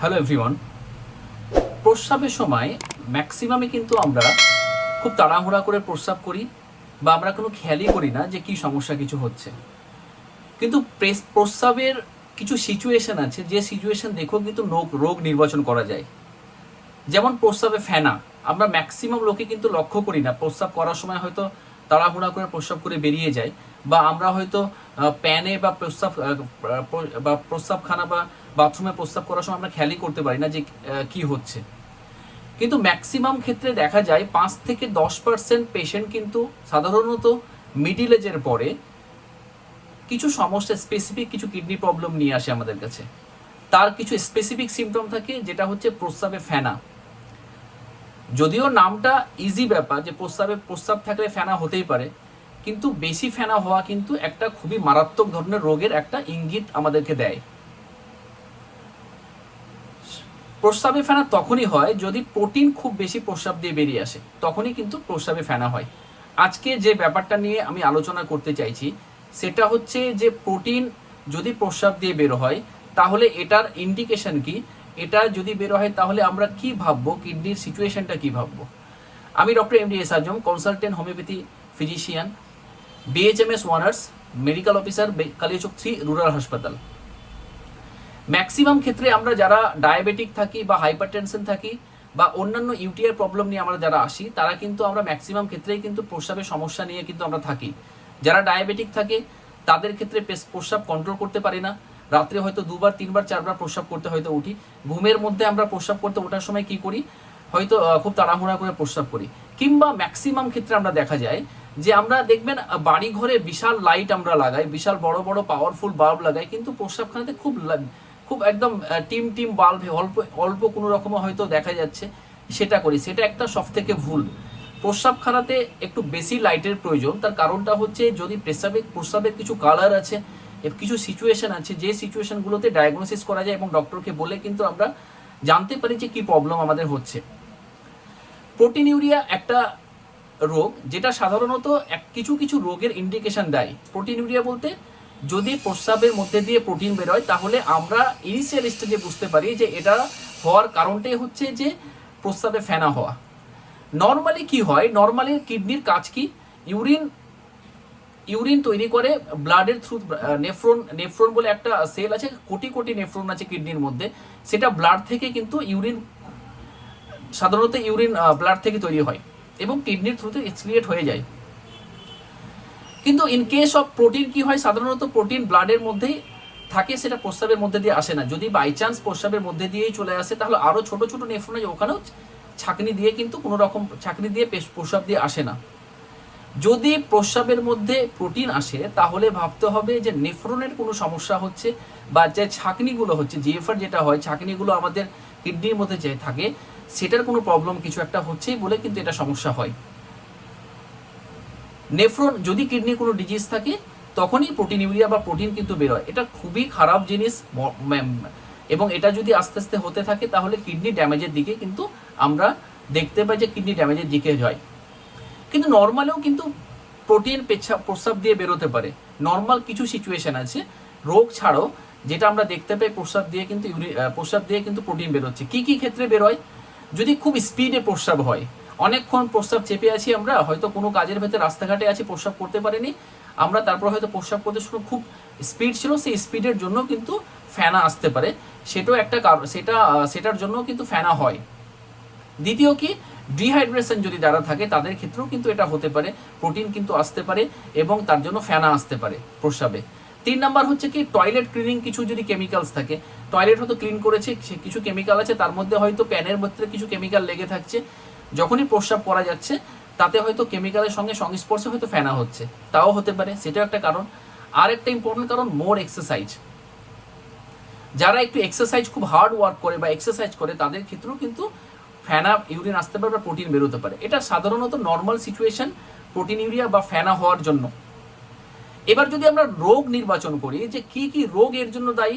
Hello everyone প্রস্রাবের সময় ম্যাক্সিমামে কিন্তু আমরা খুব তাড়াহুড়া করে প্রস্রাব করি বা আমরা কোনো খেয়ালই করি না যে কি সমস্যা কিছু হচ্ছে। কিন্তু প্রেস প্রস্রাবের কিছু সিচুয়েশন আছে, যে সিচুয়েশন দেখেও কিন্তু রোগ রোগ নির্বাচন করা যায়। যেমন প্রস্রাবে ফেনা, আমরা ম্যাক্সিমাম লোকে কিন্তু লক্ষ্য করি না। প্রস্রাব করার সময় হয়তো তাড়াহুড়া করে প্রস্রাব করে বেরিয়ে যায় বা আমরা হয়তো প্যানে বা প্রস্রাব আহ, প্র- বা প্রস্রাবখানা বা বাথরুমে প্রস্রাব করার সময় আমরা খেয়ালই করতে পারি না যে কি হচ্ছে। কিন্তু ম্যাক্সিমাম ক্ষেত্রে দেখা যায় পাঁচ থেকে দশ পার্সেন্ট পেশেন্ট কিন্তু সাধারণত মিডিল এজের পরে কিছু সমস্যা স্পেসিফিক কিছু কিডনি প্রবলেম নিয়ে আসে আমাদের কাছে। তার কিছু স্পেসিফিক সিমটম থাকে যেটা হচ্ছে প্রস্রাবে ফেনা। যদিও নামটা ইজি ব্যাপার যে প্রস্রাবে প্রস্রাব থাকলে ফেনা হতেই পারে কিন্তু বেশি ফেনা হওয়া কিন্তু একটা খুবই মারাত্মক ধরনের রোগের একটা ইঙ্গিত আমাদেরকে দেয়। প্রস্রাবে ফেনা তখনই হয় যদি প্রোটিন খুব বেশি প্রস্রাব দিয়ে বেরিয়ে আসে, তখনই কিন্তু প্রস্রাবে ফেনা হয়। আজকে যে ব্যাপারটা নিয়ে আমি আলোচনা করতে চাইছি, সেটা হচ্ছে যে প্রোটিন যদি প্রস্রাব দিয়ে বের হয়, তাহলে এটার ইন্ডিকেশন কি? এটা যদি বের হয়, তাহলে আমরা কি ভাববো? কিডনির সিচুয়েশনটা কি ভাববো? আমি doctor M D S Azam, consultant homeopathy physician. BHMS honours medical officer Kaliachak three rural হাসপাতাল ম্যাক্সিমাম ক্ষেত্রে আমরা যারা ডায়াবেটিক থাকি বা হাইপারটেনশন থাকি বা অন্যান্য ইউটিআই প্রবলেম নিয়ে আমরা যারা আসি, তারা কিন্তু আমরা ম্যাক্সিমাম ক্ষেত্রেই কিন্তু প্রস্রাবের সমস্যা নিয়ে কিন্তু আমরা থাকি। যারা ডায়াবেটিক থাকে, তাদের ক্ষেত্রে প্রস্রাব কন্ট্রোল করতে পারি না। রাত্রে হয়তো দুবার, তিনবার, চারবার প্রস্রাব করতে হয়তো উঠি। ঘুমের মধ্যে আমরা প্রস্রাব করতে ওঠার সময় কি করি? হয়তো খুব তাড়াহুড়া করে প্রস্রাব করি। কিংবা ম্যাক্সিমাম ক্ষেত্রে আমরা দেখা যায় যে আমরা দেখবেন বাড়ি ঘরে বিশাল লাইট আমরা লাগাই, বিশাল বড় বড় পাওয়ারফুল বাল্ব লাগাই, কিন্তু প্রস্রাবখানাতে খুব খুব একদম টিম টিম বাল্ব অল্প অল্প কোনো রকম হয়তো দেখা যাচ্ছে, সেটা করি। সেটা একটা সব থেকে ভুল। প্রস্রাবখানাতে একটু বেশি লাইটের প্রয়োজন। তার কারণটা হচ্ছে, যদি প্রস্রাবে প্রস্রাবের কিছু কালার আছে কিছু সিচুয়েশন আছে, যে সিচুয়েশনগুলোতে ডায়াগনোসিস করা যায় এবং ডক্টরকে বলে কিন্তু আমরা জানতে পারি যে কি প্রবলেম আমাদের হচ্ছে। প্রোটিন ইউরিয়া একটা রোগ, যেটা সাধারণত এক, কিছু কিছু রোগের ইন্ডিকেশন দেয়। প্রোটিন ইউরিয়া বলতে, যদি প্রস্রাবের মধ্যে দিয়ে প্রোটিন বেরোয়, তাহলে আমরা ইনিশিয়াল স্টেজে বুঝতে পারি যে এটা হওয়ার কারণটাই হচ্ছে যে প্রস্রাবে ফেনা হওয়া। নর্মালি কি হয়? নর্মালি কিডনির কাজ কি? ইউরিন ইউরিন তৈরি করে ব্লাডের থ্রু নেফ্রন নেফ্রন বলে একটা সেল আছে, কোটি কোটি নেফ্রন আছে কিডনির মধ্যে। সেটা ব্লাড থেকে কিন্তু ইউরিন সাধারণত ইউরিন ব্লাড থেকে তৈরি হয়। এবং কিডনির থ্রুতে এক্সক্রিয়েট হয়ে যায়। কিন্তু ইন কেস অফ প্রোটিন কি হয়? সাধারণত প্রোটিন ব্লাডের মধ্যেই থাকে, সেটা প্রস্রাবের মধ্যে দিয়ে আসে না। যদি বাই চান্স প্রস্রাবের মধ্যে দিয়েই চলে আসে, তাহলে আরও ছোট ছোট নেফ্রন আছে ওখানেও ছাকনি দিয়ে কিন্তু কোনো রকম ছাকনি দিয়ে প্রস্রাব দিয়ে আসে না। যদি প্রস্রাবের মধ্যে প্রোটিন আসে, তাহলে ভাবতে হবে যে নেফ্রনের কোনো সমস্যা হচ্ছে বা যে ছাকনিগুলো হচ্ছে জিএফআর যেটা হয়, ছাকনিগুলো আমাদের কিডনির মধ্যে যে থাকে সেটার কোনো প্রবলেম কিছু একটা হচ্ছেই বলে কিন্তু এটা সমস্যা হয়। নেফ্রন, যদি কিডনির কোনো ডিজিজ থাকে, তখনই প্রোটিন ইউরিয়া বা প্রোটিন কিন্তু বেরোয়। এটা খুবই খারাপ জিনিস এবং এটা যদি আস্তে আস্তে হতে থাকে, তাহলে কিডনি ড্যামেজের দিকে কিন্তু আমরা দেখতে পাই যে কিডনি ড্যামেজের দিকে যায়। কিন্তু নর্মালেও কিন্তু প্রোটিন পেচ্ছাপ প্রস্রাব দিয়ে বেরোতে পারে। নর্মাল কিছু সিচুয়েশন আছে। রোগ ছাড়াও যেটা আমরা দেখতে পাই, প্রস্রাব দিয়ে কিন্তু ইউরি প্রস্রাব দিয়ে কিন্তু প্রোটিন বেরোচ্ছে। কি কি ক্ষেত্রে বেরোয়? যদি খুব স্পিডে প্রস্রাব হয়, অনেকক্ষণ প্রস্রাব চেপে আছি আমরা, হয়তো কোনো কাজের ভেতরে রাস্তাঘাটে আছি, প্রস্রাব করতে পারিনি, আমরা তারপর হয়তো প্রস্রাব করতে শুরু, খুব স্পিড ছিল, সেই স্পিডের জন্য কিন্তু ফ্যানা আসতে পারে, সেটাও একটা কারণ, সেটা, সেটার জন্য কিন্তু ফ্যানা হয়। দ্বিতীয় কি ডিহাইড্রেশন যদি যারা থাকে, তাদের ক্ষেত্রেও কিন্তু এটা হতে পারে, প্রোটিন কিন্তু আসতে পারে, এবং তার জন্য ফেনা আসতে পারে প্রস্রাবে। তিন নাম্বার হচ্ছে কি টয়লেট ক্লিনিং কিছু যদি কেমিক্যালস থাকে টয়লেট হয়তো ক্লিন করেছে কিছু কেমিক্যাল আছে, তার মধ্যে হয়তো প্যানের মধ্যে কিছু কেমিক্যাল লেগে থাকছে, যখনই প্রস্রাব করা যাচ্ছে, তাতে হয়তো কেমিক্যালের সঙ্গে সংস্পর্শে হয়তো ফেনা হচ্ছে, তাও হতে পারে, সেটাও একটা কারণ। আর একটা ইম্পর্টেন্ট কারণ মোর এক্সারসাইজ যারা একটু এক্সারসাইজ খুব হার্ড ওয়ার্ক করে বা এক্সারসাইজ করে, তাদের ক্ষেত্রেও কিন্তু ফ্যানা ইউরিন আসতে পারে বা প্রোটিন বেরোতে পারে। এটা সাধারণত নর্মাল সিচুয়েশন প্রোটিন ইউরিয়া বা ফ্যানা হওয়ার জন্য। এবার যদি আমরা রোগ নির্বাচন করি, যে কি কি রোগ এর জন্য দায়ী?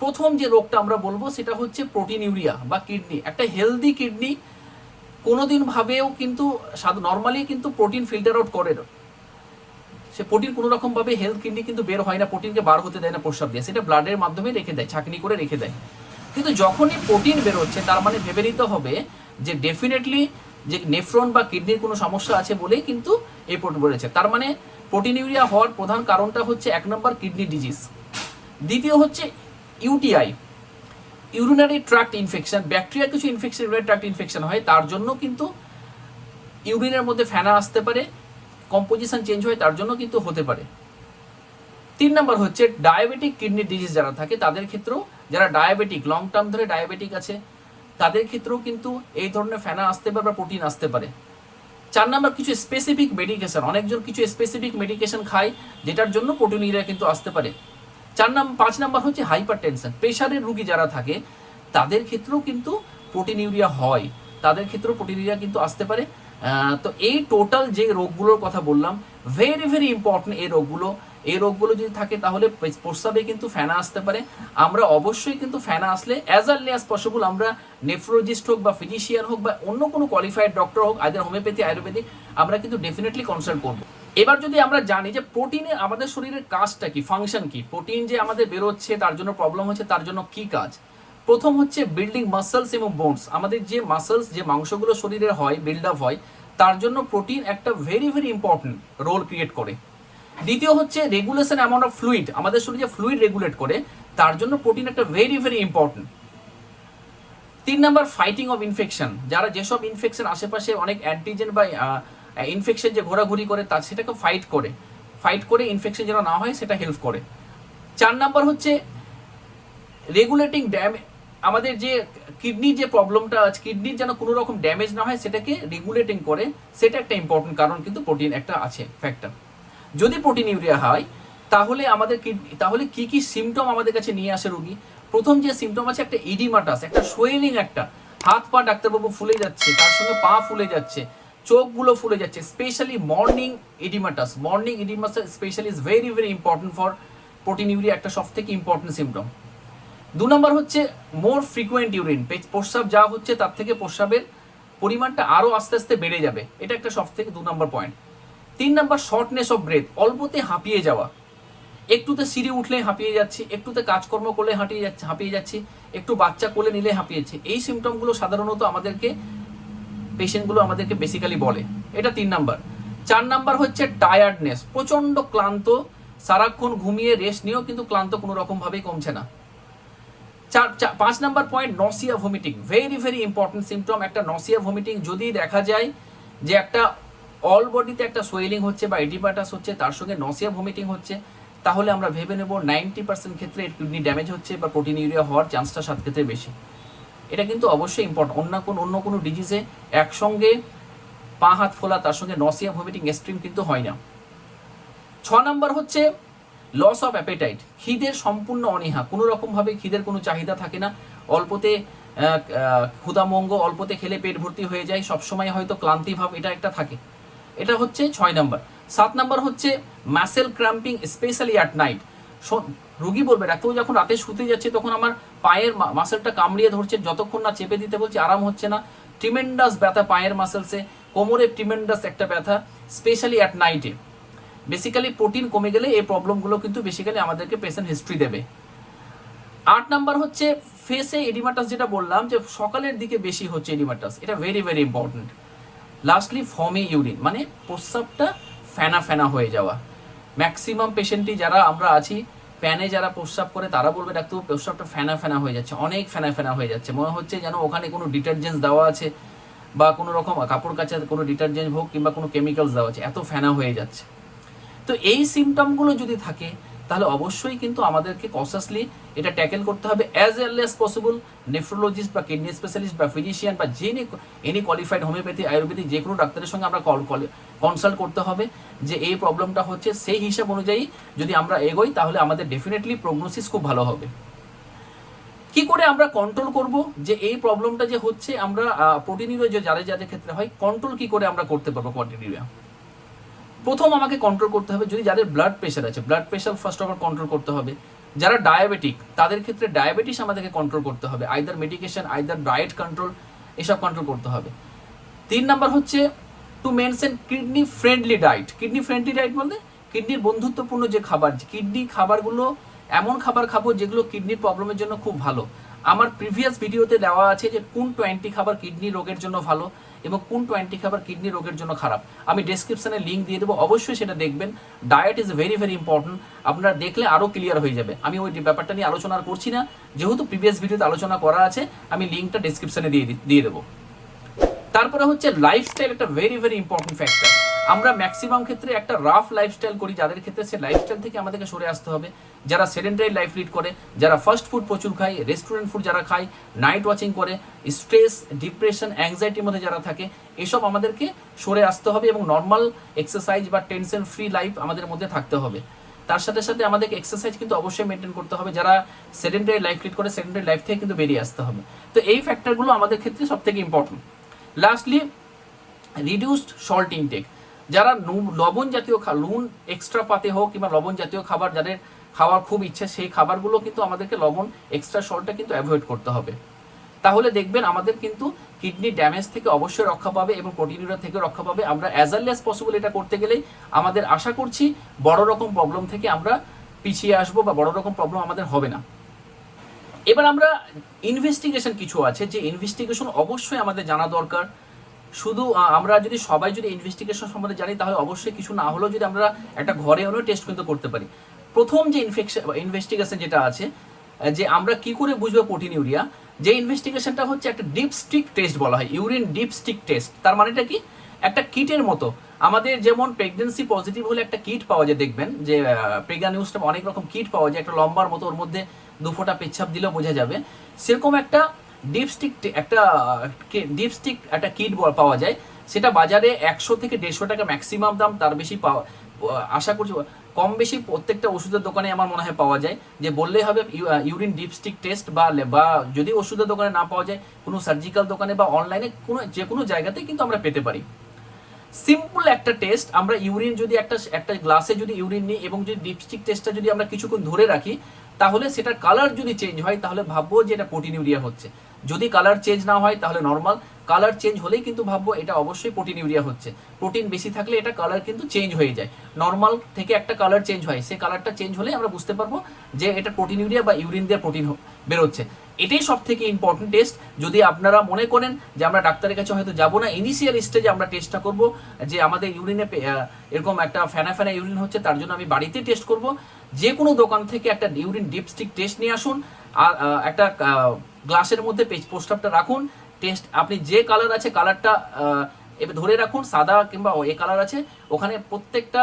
প্রথম যে রোগটা আমরা বলব সেটা হচ্ছে প্রোটিন ইউরিয়া বা কিডনি। একটা হেলদি কিডনি কোনোদিন ভাবেও কিন্তু নর্মালি কিন্তু প্রোটিন ফিল্টার আউট করে না। সে প্রোটিন কোনো রকম ভাবে হেলথ কিডনি কিন্তু বের হয় না, প্রোটিনকে বার হতে দেয় না, প্রস্রাব দিয়ে। সেটা ব্লাডের মাধ্যমে রেখে দেয় ছাকনি করে রেখে দেয়। কিন্তু যখনই প্রোটিন বেরোচ্ছে, তার মানে ভেবে নিতে হবে যে ডেফিনেটলি যে নেফ্রন বা কিডনির কোনো সমস্যা আছে বলেই কিন্তু এই প্রোটিন বেরোচ্ছে। তার মানে প্রোটিনিউরিয়া হওয়ার প্রধান কারণটা হচ্ছে এক নম্বর কিডনি ডিজিজ। দ্বিতীয় হচ্ছে UTI, urinary tract infection. Bacteria কিছু ইনফেকশন ইউরিনারি ট্রাক্ট ইনফেকশন হয়, তার জন্য কিন্তু ইউরিনের মধ্যে ফেনা আসতে পারে কম্পোজিশন চেঞ্জ হয়, তার জন্য কিন্তু হতে পারে। তিন নম্বর হচ্ছে ডায়াবেটিক কিডনি ডিজিজ যারা থাকে, তাদের ক্ষেত্রেও যারা ডায়াবেটিক লং টার্ম ধরে ডায়াবেটিক আছে, তাদের ক্ষেত্রেও কিন্তু এই ধরনের ফেনা আসতে পারে বা প্রোটিন আসতে পারে। চার নাম্বার কিছু স্পেসিফিক মেডিকেশন অনেকজন কিছু স্পেসিফিক মেডিকেশন খায়, যেটার জন্য প্রোটিনিউরিয়া কিন্তু আসতে পারে। চার নাম্বার পাঁচ নাম্বার হচ্ছে হাইপার টেনশন প্রেশারের রুগী যারা থাকে, তাদের ক্ষেত্রেও কিন্তু প্রোটিনিউরিয়া হয়। তাদের ক্ষেত্রেও প্রোটিনিউরিয়া কিন্তু আসতে পারে। তো এই টোটাল যে রোগগুলোর কথা বললাম ভেরি ভেরি ইম্পর্টেন্ট এই রোগগুলো এই রোগগুলো যদি থাকে তাহলে প্রস্রাবে কিন্তু ফেনা আসতে পারে। আমরা অবশ্যই কিন্তু ফেনা আসলে অ্যাজ আর্লি অ্যাজ পসিবল আমরা নেফ্রোলজিস্ট হোক বা ফিজিশিয়ান হোক বা অন্য কোনো কোয়ালিফাইড ডক্টর হোক আইদার হোমিওপ্যাথি আয়ুর্বেদিক আমরা কিন্তু ডেফিনেটলি কনসাল্ট করব। এবার যদি আমরা জানি যে প্রোটিনে আমাদের শরীরের কাজটা কি ফাংশন কি প্রোটিন যে আমাদের বেরোচ্ছে, তার জন্য প্রবলেম হচ্ছে, তার জন্য কি কাজ? প্রথম হচ্ছে বিল্ডিং মাসলস এবং বোনস আমাদের যে মাসলস যে মাংসগুলো শরীরে হয় বিল্ড আপ হয়, তার জন্য প্রোটিন একটা very very important role create করে। দ্বিতীয় হচ্ছে রেগুলেশন অ্যামাউন্ট অফ ফ্লুইড আমাদের শরীরে ফ্লুইড রেগুলেট করে, তার জন্য প্রোটিন একটা ভেরি ভেরি ইম্পর্টেন্ট তিন নাম্বার ফাইটিং অফ ইনফেকশন যারা যেসব ইনফেকশন আশেপাশে অনেক অ্যান্টিজেন বা ইনফেকশন যে ঘোরাঘুরি করে তার সেটাকে ফাইট করে। ফাইট করে ইনফেকশন যেন না হয়, সেটা হেল্প করে। চার নাম্বার হচ্ছে রেগুলেটিং ড্যাম আমাদের যে কিডনির যে প্রবলেমটা আছে কিডনির যেন কোনো রকম ড্যামেজ না হয়, সেটাকে রেগুলেটিং করে, সেটা একটা ইম্পর্টেন্ট কারণ, কিন্তু প্রোটিন একটা আছে ফ্যাক্টর যদি প্রোটিন ইউরিয়া হয়, তাহলে আমাদের তাহলে কি কি সিমটম আমাদের কাছে নিয়ে আসে রোগী? প্রথম যে সিমটম আছে, একটা ইডিমাটাস একটা সোয়েলিং একটা। হাত পা ডাক্তারবাবু ফুলে যাচ্ছে, তার সঙ্গে পা ফুলে যাচ্ছে, চোখগুলো ফুলে যাচ্ছে specially morning edematous morning edematous specially is very very important for proteinuria একটা সব থেকে ইম্পর্টেন্ট সিমটম দু নম্বর হচ্ছে মোর ফ্রিকুয়েন্ট ইউরিন প্রস্রাব যা হচ্ছে, তার থেকে প্রস্রাবের পরিমাণটা আরও আস্তে আস্তে বেড়ে যাবে। এটা একটা সব থেকে দু নম্বর পয়েন্ট তিন নম্বর শর্টনেস অফ ব্রেথ অল্পতে হাঁপিয়ে যাওয়া। একটুতে সিঁড়ি উঠলে হাঁপিয়ে যাচ্ছি, একটুতে কাজকর্ম করলে হাঁটিয়ে যাচ্ছে, হাঁপিয়ে যাচ্ছি, একটু বাচ্চা কোলে নিলে হাঁপিয়েছে এই সিমটমগুলো সাধারণত আমাদেরকে পেশেন্টগুলো আমাদেরকে বেসিক্যালি বলে। এটা তিন নাম্বার। চার নাম্বার হচ্ছে টায়ার্ডনেস প্রচণ্ড ক্লান্ত, সারাক্ষণ ঘুমিয়ে রেস্ট নিয়েও কিন্তু ক্লান্ত কোনো রকম ভাবেই কমছে না। চার পাঁচ number point nausea vomiting very very important symptom একটা নসিয়া ভমিটিং যদি দেখা যায় যে একটা অল বডিতে একটা সোয়েলিং হচ্ছে বা এডিপাটাস হচ্ছে তার সঙ্গে নসিয়া ভমিটিং হচ্ছে তাহলে আমরা ভেবে নেব নাইনটি পার্সেন্ট ক্ষেত্রে কিডনি ড্যামেজ হচ্ছে বা প্রোটিন ইউরিয়া হওয়ার চান্সটা সাত ক্ষেত্রে বেশি। এটা কিন্তু অবশ্যই ইম্পর্টেন্ট অন্য কোনো অন্য কোনো ডিজিজে একসঙ্গে পা হাত ফোলা তার সঙ্গে নসিয়া ভমিটিং এক্সট্রিম কিন্তু হয় না। ছ নাম্বার হচ্ছে লস অফ অ্যাপেটাইট খিদের সম্পূর্ণ অনীহা। কোনো রকমভাবে খিদের কোনো চাহিদা থাকে না। অল্পতে আহ, অল্পতে খেলে পেট ভর্তি হয়ে যায়। সবসময় হয়তো ক্লান্তিভাব এটা একটা থাকে। এটা হচ্ছে ছয় নাম্বার। সাত নাম্বার হচ্ছে muscle cramping specially at night রুগী বলবে, ডাক্তারবাবু, যখন রাতে শুতে যাচ্ছে, তখন আমার পায়ের মাসেলটা কামড়িয়ে ধরছে, যতক্ষণ না চেপে দিতে বলছে, আরাম হচ্ছে না। ট্রিমেন্ডাস ব্যথা পায়ের মাসেলসে কোমরে ট্রিমেন্ডাস একটা ব্যথা স্পেশালি অ্যাট নাইটে বেসিক্যালি প্রোটিন কমে গেলে এই প্রবলেমগুলো কিন্তু বেসিক্যালি আমাদেরকে পেশেন্ট হিস্ট্রি দেবে। আট নাম্বার হচ্ছে ফেসে এডিমাটাস যেটা বললাম, যে সকালের দিকে বেশি হচ্ছে এডিমাটাস। এটা ভেরি ভেরি ইম্পর্টেন্ট লাস্টলি ফর্মে ইউরিন মানে প্রস্রাবটা ফেনা ফেনা হয়ে যাওয়া। ম্যাক্সিমাম পেশেন্টই যারা আমরা আছি, প্যানে যারা প্রস্রাব করে, তারা বলবে ডাক্তার প্রস্রাবটা ফেনা ফেনা হয়ে যাচ্ছে, অনেক ফেনা ফেনা হয়ে যাচ্ছে। মনে হচ্ছে যেন ওখানে কোনো ডিটারজেন্টস দেওয়া আছে, বা কোনো রকম কাপড় কাচার কোনো ডিটারজেন্ট হোক, কিংবা কোনো কেমিক্যালস দেওয়া আছে, এত ফেনা হয়ে যাচ্ছে। তো এই সিমটমগুলো যদি থাকে তাহলে অবশ্যই কিন্তু আমাদেরকে কনসাসলি এটা ট্যাকেল করতে হবে as early as possible nephrologist বা কিডনি স্পেশালিস্ট বা ফিজিশিয়ান বা যে এনি কোয়ালিফাইড হোমিওপ্যাথি আয়ুর্বেদিক যে কোনো ডাক্তারের সঙ্গে আমরা কল কনসাল্ট করতে হবে যে এই প্রবলেমটা হচ্ছে সেই হিসাব অনুযায়ী যদি আমরা এগোই তাহলে আমাদের ডেফিনেটলি প্রগনোসিস খুব ভালো হবে। কি করে আমরা কন্ট্রোল করব যে এই প্রবলেমটা যে হচ্ছে আমরা প্রোটিনিউরিয়া যে, যাদের যাদের ক্ষেত্রে হয় কন্ট্রোল কি করে আমরা করতে পারব কন্টিনিউরিয়া প্রথম আমাকে কন্ট্রোল করতে হবে যদি যাদের ব্লাড প্রেশার আছে blood pressure first of all control করতে হবে। যারা ডায়াবেটিক তাদের ক্ষেত্রে ডায়াবেটিস আমাদেরকে কন্ট্রোল করতে হবে। Either medication either diet control এসব কন্ট্রোল করতে হবে। তিন নাম্বার হচ্ছে to mention kidney friendly diet kidney friendly diet বলতে কিডনির বন্ধুত্বপূর্ণ যে খাবার কিডনি খাবারগুলো, এমন খাবার খাব যেগুলো কিডনির প্রবলেমের জন্য খুব ভালো। আমার প্রিভিয়াস ভিডিওতে দেওয়া আছে যে কোন টোয়েন্টি খাবার কিডনি রোগের জন্য ভালো এবং কোন টোয়েন্টি খাবার কিডনি রোগের জন্য খারাপ। আমি ডেসক্রিপশনে লিঙ্ক দিয়ে দেবো, অবশ্যই সেটা দেখবেন। Diet is very very important আপনারা দেখলে আরও ক্লিয়ার হয়ে যাবে। আমি ওই ব্যাপারটা নিয়ে আলোচনা করছি না। যেহেতু প্রিভিয়াস ভিডিওতে আলোচনা করা আছে, আমি লিঙ্কটা ডেসক্রিপশনে দিয়ে দিয়ে দেবো। তারপরে হচ্ছে লাইফস্টাইল একটা ভেরি ভেরি ইম্পর্টেন্ট ফ্যাক্টর আমরা ম্যাক্সিমাম ক্ষেত্রে একটা রাফ লাইফস্টাইল করি, যাদের ক্ষেত্রে সে লাইফস্টাইল থেকে আমাদেরকে সরে আসতে হবে। যারা সেডেন্টারি লাইফ লিড করে, যারা ফাস্ট ফুড প্রচুর খায় রেস্টুরেন্ট ফুড যারা খায় নাইট ওয়াচিং করে স্ট্রেস ডিপ্রেশন অ্যাংজাইটির মধ্যে যারা থাকে, এসব আমাদেরকে সরে আসতে হবে এবং নর্মাল এক্সারসাইজ বা টেনশন ফ্রি লাইফ আমাদের মধ্যে থাকতে হবে। তার সাথে সাথে আমাদেরকে এক্সারসাইজ কিন্তু অবশ্যই মেনটেন করতে হবে। যারা সেডেন্টারি লাইফ লিড করে সেডেন্টারি লাইফ থেকে কিন্তু বেরিয়ে আসতে হবে। তো এই ফ্যাক্টরগুলো আমাদের ক্ষেত্রে সব থেকে important lastly reduced salt intake যারা লবণ জাতীয় নুন এক্সট্রা পাতে হোক কিংবা লবণ জাতীয় খাবার যাদের খাওয়ার খুব ইচ্ছে, সেই খাবারগুলো কিন্তু আমাদেরকে লবণ এক্সট্রা সল্টটা কিন্তু অ্যাভয়েড করতে হবে। তাহলে দেখবেন আমাদের কিন্তু কিডনি ড্যামেজ থেকে অবশ্যই রক্ষা পাবে এবং প্রোটিনিউরা থেকে রক্ষা পাবে। আমরা অ্যাজ আর্লি পসিবল এটা করতে গেলেই আমাদের আশা করছি বড় রকম প্রবলেম থেকে আমরা পিছিয়ে আসব বা বড় রকম প্রবলেম আমাদের হবে না। এবার আমরা ইনভেস্টিগেশন কিছু আছে। যে ইনভেস্টিগেশন অবশ্যই আমাদের জানা দরকার। শুধু আমরা যদি সবাই যদি ইনভেস্টিগেশন সম্বন্ধে জানি, তাহলে অবশ্যই কিছু না হলেও যদি আমরা একটা ঘরে এনেও টেস্ট কিন্তু করতে পারি। প্রথম যে ইনফেকশন ইনভেস্টিগেশন যেটা আছে যে আমরা কি করে বুঝব প্রোটিন ইউরিয়া যে ইনভেস্টিগেশনটা হচ্ছে একটা ডিপস্টিক টেস্ট বলা হয় ইউরিন ডিপস্টিক টেস্ট তার মানেটা কি? একটা কিটের মতো। আমাদের যেমন প্রেগনেন্সি পজিটিভ হলে একটা কিট পাওয়া যায়, দেখবেন যে প্রেগা নিউজটা অনেক রকম কিট পাওয়া যায়, একটা লম্বার মতো, ওর মধ্যে দু ফোঁটা পেচ্ছাপ দিলেও বোঝা যাবে। সেরকম একটা ডিপস্টিক একটা ডিপস্টিক একটা কিট পাওয়া যায়। সেটা বাজারে একশো থেকে দেড়শো টাকা ম্যাক্সিমাম দাম, তার বেশি পাওয়া, আশা করছি, কম বেশি প্রত্যেকটা ওষুধের দোকানে আমার মনে হয় পাওয়া যায়। যে বললেই হবে ইউরিন ডিপস্টিক টেস্ট বা বা যদি ওষুধের দোকানে না পাওয়া যায়, কোনো সার্জিক্যাল দোকানে বা অনলাইনে কোনো, যে কোনো জায়গাতে কিন্তু আমরা পেতে পারি। সিম্পল একটা টেস্ট আমরা ইউরিন যদি একটা একটা গ্লাসে যদি ইউরিন নিই এবং যদি ডিপস্টিক টেস্টটা যদি আমরা কিছুক্ষণ ধরে রাখি, তাহলে সেটার কালার যদি চেঞ্জ হয়, তাহলে ভাববো যে এটা প্রোটিন ইউরিয়া হচ্ছে। যদি কালার চেঞ্জ না হয়, তাহলে নর্মাল কালার চেঞ্জ হলেই কিন্তু ভাববো এটা অবশ্যই প্রোটিন ইউরিয়া হচ্ছে। প্রোটিন বেশি থাকলে এটা কালার কিন্তু চেঞ্জ হয়ে যায়। নর্মাল থেকে একটা কালার চেঞ্জ হয়, সেই কালারটা চেঞ্জ হলে আমরা বুঝতে পারব যে এটা প্রোটিন ইউরিয়া বা ইউরিন দিয়ে প্রোটিন বেরোচ্ছে। এটাই সব থেকে ইম্পর্টেন্ট টেস্ট যদি আপনারা মনে করেন যে আমরা ডাক্তারের কাছে হয়তো যাব না ইনিশিয়াল স্টেজে আমরা টেস্টটা করব, যে আমাদের ইউরিনে এরকম একটা ফ্যানা ফেনা ইউরিন হচ্ছে, তার জন্য আমি বাড়িতে টেস্ট করব। যে কোনো দোকান থেকে একটা ইউরিন ডিপস্টিক টেস্ট নিয়ে আসুন। আর একটা গ্লাসের মধ্যে পোস্টারটা রাখুন টেস্ট আপনি যে কালার আছে কালারটা এবার ধরে রাখুন, সাদা কিংবা এ কালার আছে। ওখানে প্রত্যেকটা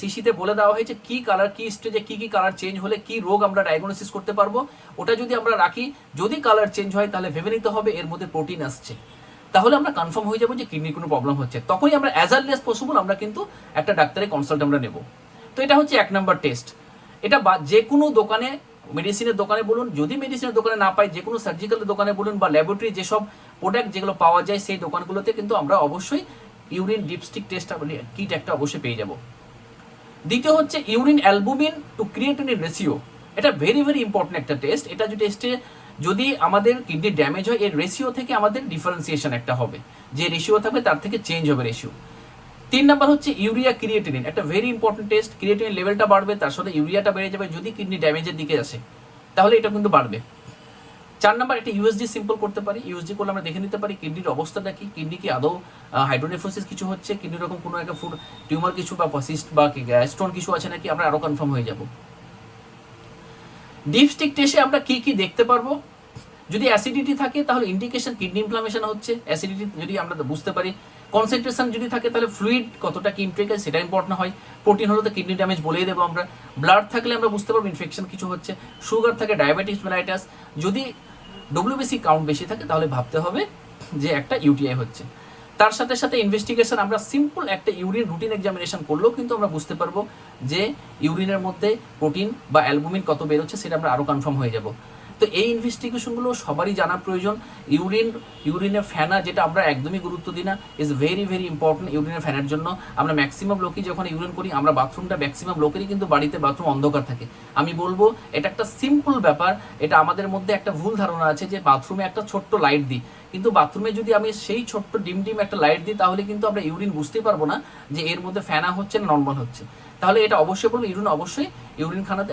সিসিতে বলে দেওয়া হয়েছে কি কালার কি স্টেজে কি কি কালার চেঞ্জ হলে কি রোগ আমরা ডায়াগনোসিস করতে পারব। ওটা যদি আমরা রাখি, যদি কালার চেঞ্জ হয়, তাহলে ভেবে নিতে হবে এর মধ্যে প্রোটিন আসছে। তাহলে আমরা কনফার্ম হয়ে যাব যে কিডনির কোনো প্রবলেম হচ্ছে। তখনই আমরা অ্যাজ আর্লি অ্যাজ পসিবল আমরা কিন্তু একটা ডাক্তারের কনসাল্ট আমরা নেব। তো এটা হচ্ছে এক নম্বর টেস্ট এটা যে কোনো দোকানে মেডিসিনের দোকানে বলুন, যদি মেডিসিনের দোকানে না পাই যে কোনো সার্জিক্যালের দোকানে বলুন বা ল্যাবরেটরি যেসব প্রোডাক্ট যেগুলো পাওয়া যায়, সেই দোকানগুলোতে কিন্তু আমরা অবশ্যই ইউরিন ডিপস্টিক টেস্ট কিট একটা অবশ্যই পেয়ে যাব। দ্বিতীয় হচ্ছে urine albumin to creatinine ratio এটা ভেরি ভেরি ইম্পর্টেন্ট একটা টেস্ট এটা যে টেস্টে যদি আমাদের কিডনি ড্যামেজ হয়, এর রেশিও থেকে আমাদের ডিফারেন্সিয়েশন একটা হবে। যে রেশিও থাকবে, তার থেকে চেঞ্জ হবে রেশিও তিন নাম্বার হচ্ছে ইউরিয়া ক্রিয়েটিনিন একটা ভেরি ইম্পর্টেন্ট টেস্ট ক্রিয়েটিনিন লেভেলটা বাড়বে, তার সাথে ইউরিয়াটা বেড়ে যাবে যদি কিডনি ড্যামেজের দিকে আসে। তাহলে এটা কিন্তু বাড়বে। চার নাম্বার, একটা ইউএসজি সিম্পল করতে পারি। ইউএসজি করলে আমরা দেখে নিতে পারি কিডনির অবস্থাটা কি। কিডনি কি আদৌ হাইড্রোনেফ্রোসিস কিছু হচ্ছে? কিডনির রকম কোনো একটা ফুড টিউমার কিছু বা সিস্ট বা স্টোন কিছু আছে নাকি? আমরা আরও কনফার্ম হয়ে যাব। ডিপস্টিক টেস্টে আমরা কি কি দেখতে পারব? যদি অ্যাসিডিটি থাকে, তাহলে ইন্ডিকেশন কিডনি ইনফ্লামেশন হচ্ছে। অ্যাসিডিটি যদি আমরা বুঝতে পারি কনসেন্ট্রেশন যদি থাকে, তাহলে ফ্লুইড কতটা কি ইনটেক সেটা ইম্পর্টেন্ট হয়। প্রোটিন হলে তো কিডনি ড্যামেজ বলেই দেবো আমরা। ব্লাড থাকলে আমরা বুঝতে পারব ইনফেকশন কিছু হচ্ছে। সুগার থাকে ডায়াবেটিস মেলাইটাস যদি ডব্লিউবিসি কাউন্ট বেশি থাকে, তাহলে ভাবতে হবে যে একটা ইউটিআই হচ্ছে। তার সাথে সাথে ইনভেস্টিগেশন আমরা সিম্পল একটা ইউরিন রুটিন এক্সামিনেশন করলেও কিন্তু আমরা বুঝতে পারব যে ইউরিনের মধ্যে প্রোটিন বা অ্যালবুমিন কত বেরোচ্ছে সেটা আমরা আরও কনফার্ম হয়ে যাব। তো এই ইনভেস্টিগেশনগুলো সবারই জানা প্রয়োজন। ইউরিন, ইউরিনের ফ্যানা যেটা আমরা একদমই গুরুত্ব দিই না ইজ ভেরি ভেরি ইম্পর্টেন্ট ইউরিনের ফ্যানের জন্য। আমরা ম্যাক্সিমাম লোকই যখন ইউরিন করি, আমরা বাথরুমটা ম্যাক্সিমাম লোকেরই কিন্তু বাড়িতে বাথরুম অন্ধকার থাকে। আমি বলব, এটা একটা সিম্পল ব্যাপার, এটা আমাদের মধ্যে একটা ভুল ধারণা আছে যে বাথরুমে একটা ছোট্ট লাইট দিই। কিন্তু বাথরুমে যদি আমি সেই ছোট্ট ডিম ডিম একটা লাইট দিই, তাহলে কিন্তু আমরা ইউরিন বুঝতে পারব না যে এর মধ্যে ফ্যানা হচ্ছে না নর্মাল হচ্ছে। তাহলে এটা অবশ্যই বলব ইউরিন অবশ্যই ইউরিন খানাতে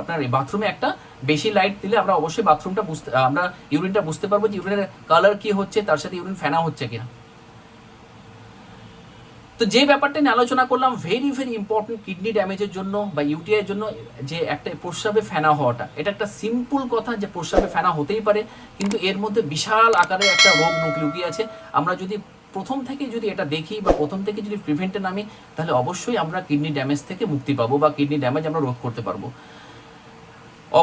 আপনার বাথরুমে একটা বেশি লাইট দিলে আমরা অবশ্যই বাথরুমটা বুঝতে, আমরা ইউরিনটা বুঝতে পারব যে ইউরিনের কালার কি হচ্ছে, তার সাথে ইউরিন ফেনা হচ্ছে কিনা। তো যে ব্যাপারটা নিয়ে আলোচনা করলাম ভেরি ভেরি ইম্পর্টেন্ট কিডনি ড্যামেজের জন্য বা ইউটিআই জন্য যে একটা প্রস্রাবে ফেনা হওয়াটা। এটা একটা সিম্পল কথা যে প্রস্রাবে ফেনা হতেই পারে, কিন্তু এর মধ্যে বিশাল আকারের একটা রোগ লুকিয়ে আছে। আমরা যদি প্রথম থেকে যদি এটা দেখি বা প্রথম থেকে যদি প্রিভেন্টে নামি, তাহলে অবশ্যই আমরা কিডনি ড্যামেজ থেকে মুক্তি পাবো বা কিডনি ড্যামেজ আমরা রোধ করতে পারব।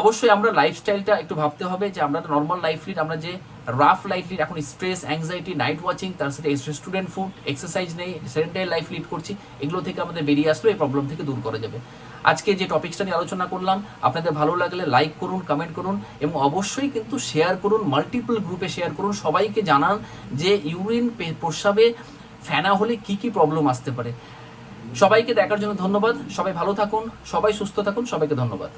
অবশ্যই আমরা লাইফস্টাইলটা একটু ভাবতে হবে যে আমরা তো নর্মাল লাইফ লিড আমরা যে রাফ লাইফ লিড এখন স্ট্রেস অ্যাংজাইটি নাইট ওয়াচিং তার সাথে স্টুডেন্ট ফুড এক্সারসাইজ নেই সেডেন্টারি লাইফ লিড করছি, এগুলো থেকে আমাদের বেরিয়ে আসলে এই প্রবলেম থেকে দূর করা যাবে। আজকে যে টপিকসটা নিয়ে আলোচনা করলাম, আপনাদের ভালো লাগলে লাইক করুন কমেন্ট করুন, এবং অবশ্যই কিন্তু শেয়ার করুন মাল্টিপল গ্রুপে শেয়ার করুন, সবাইকে জানান যে ইউরিন প্রস্রাবে ফেনা হলে কি কি প্রবলেম আসতে পারে। সবাইকে দেখার জন্য ধন্যবাদ, সবাই ভালো থাকুন, সবাই সুস্থ থাকুন, সবাইকে ধন্যবাদ।